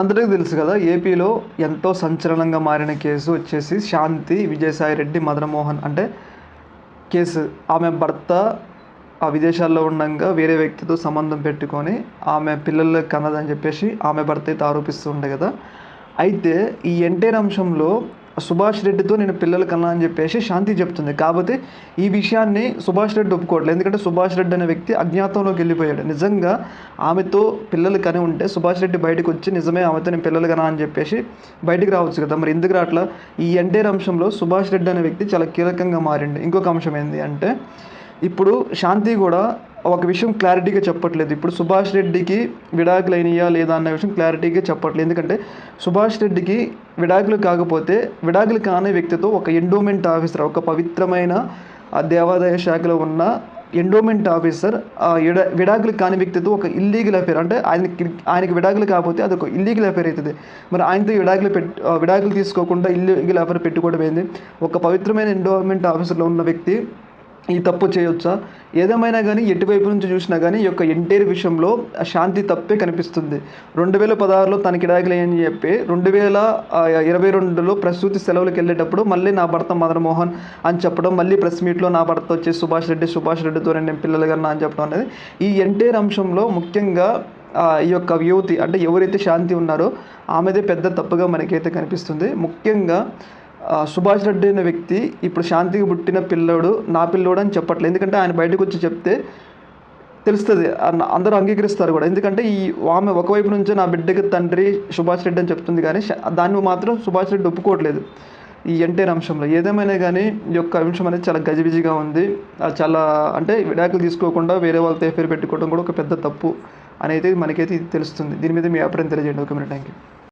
అందరికీ తెలుసు కదా ఏపీలో ఎంతో సంచలనంగా మారిన కేసు వచ్చేసి శాంతి విజయసాయి రెడ్డి మదనమోహన్ అంటే కేసు. ఆమె భర్త ఆ విదేశాల్లో ఉండగా వేరే వ్యక్తితో సంబంధం పెట్టుకొని ఆమె పిల్లలకు కన్నదని చెప్పేసి ఆమె భర్త అయితే ఆరోపిస్తూ ఉండే కదా. అయితే ఈ ఎంటైర్ అంశంలో సుభాష్ రెడ్డితో నేను పిల్లలు కన్నా అని చెప్పేసి శాంతి చెప్తుంది. కాకపోతే ఈ విషయాన్ని సుభాష్ రెడ్డి ఒప్పుకోవట్లేదు. ఎందుకంటే సుభాష్ రెడ్డి అనే వ్యక్తి అజ్ఞాతంలోకి వెళ్ళిపోయాడు. నిజంగా ఆమెతో పిల్లలు కని ఉంటే సుభాష్ రెడ్డి బయటకు వచ్చి నిజమే ఆమెతో నేను పిల్లలు కనా అని చెప్పేసి బయటికి రావచ్చు కదా. మరి ఎందుకు రావట్లా? ఈ ఎంటైర్ అంశంలో సుభాష్ రెడ్డి అనే వ్యక్తి చాలా కీలకంగా మారిండు. ఇంకొక అంశం ఏంటి అంటే ఇప్పుడు శాంతి కూడా ఒక విషయం క్లారిటీగా చెప్పట్లేదు. ఇప్పుడు సుభాష్ రెడ్డికి విడాకులు అయినాయా లేదా అన్న విషయం క్లారిటీగా చెప్పట్లేదు. ఎందుకంటే సుభాష్ రెడ్డికి విడాకులు కాకపోతే విడాకులు కాని వ్యక్తితో ఒక ఎండోమెంట్ ఆఫీసర్ ఒక పవిత్రమైన ఆ దేవాదాయ శాఖలో ఉన్న ఎండోమెంట్ ఆఫీసర్ ఆ విడా విడాకులు కాని వ్యక్తితో ఒక ఇల్లీగల్ అఫేర్ అంటే ఆయనకి ఆయనకి విడాకులు కాకపోతే అది ఒక ఇల్లీగల్ అఫేర్ అవుతుంది. మరి ఆయనతో విడాకులు పెట్ విడాకులు తీసుకోకుండా ఇల్లీగల్ అఫేర్ పెట్టుకోవడం ఏంది? ఒక పవిత్రమైన ఎండోమెంట్ ఆఫీసర్లో ఉన్న వ్యక్తి ఈ తప్పు చేయొచ్చా? ఏదేమైనా కానీ ఎటువైపు నుంచి చూసినా కానీ ఈ యొక్క ఎంటైర్ విషయంలో శాంతి తప్పే కనిపిస్తుంది. రెండు వేల పదహారులో తనకి ఇడాకులు చెప్పి రెండు వేల ఇరవై రెండులో ప్రసూతి సెలవులకు వెళ్ళేటప్పుడు మళ్ళీ నా భర్త మదన్ మోహన్ అని చెప్పడం మళ్ళీ ప్రెస్ మీట్లో నా భర్త వచ్చి సుభాష్ రెడ్డి సుభాష్ రెడ్డితో నేను పిల్లలు కన్నా అని చెప్పడం అనేది ఈ ఎంటైర్ అంశంలో ముఖ్యంగా ఈ యొక్క యువతి అంటే ఎవరైతే శాంతి ఉన్నారో ఆమెదే పెద్ద తప్పుగా మనకైతే కనిపిస్తుంది. ముఖ్యంగా సుభాష్ రెడ్డి అనే వ్యక్తి ఇప్పుడు శాంతికి పుట్టిన పిల్లోడు నా పిల్లోడు అని చెప్పట్లేదు ఎందుకంటే ఆయన బయటకు వచ్చి చెప్తే తెలుస్తుంది. అందరూ అంగీకరిస్తారు కూడా. ఎందుకంటే ఈ ఆమె ఒకవైపు నుంచే నా బిడ్డకి తండ్రి సుభాష్ రెడ్డి అని చెప్తుంది కానీ దాన్ని మాత్రం సుభాష్ రెడ్డి ఒప్పుకోవట్లేదు. ఈ ఎన్టీఆర్ అంశంలో ఏదేమైనా కానీ ఈ యొక్క అంశం అనేది చాలా గజిబిజిగా ఉంది. చాలా అంటే విడాకులు తీసుకోకుండా వేరే వాళ్ళతో ఎఫేర్ పెట్టుకోవడం కూడా ఒక పెద్ద తప్పు అనేది మనకైతే ఇది తెలుస్తుంది. దీని మీద మీ అభిప్రాయం తెలియజేయండి. Okay minute. Thank you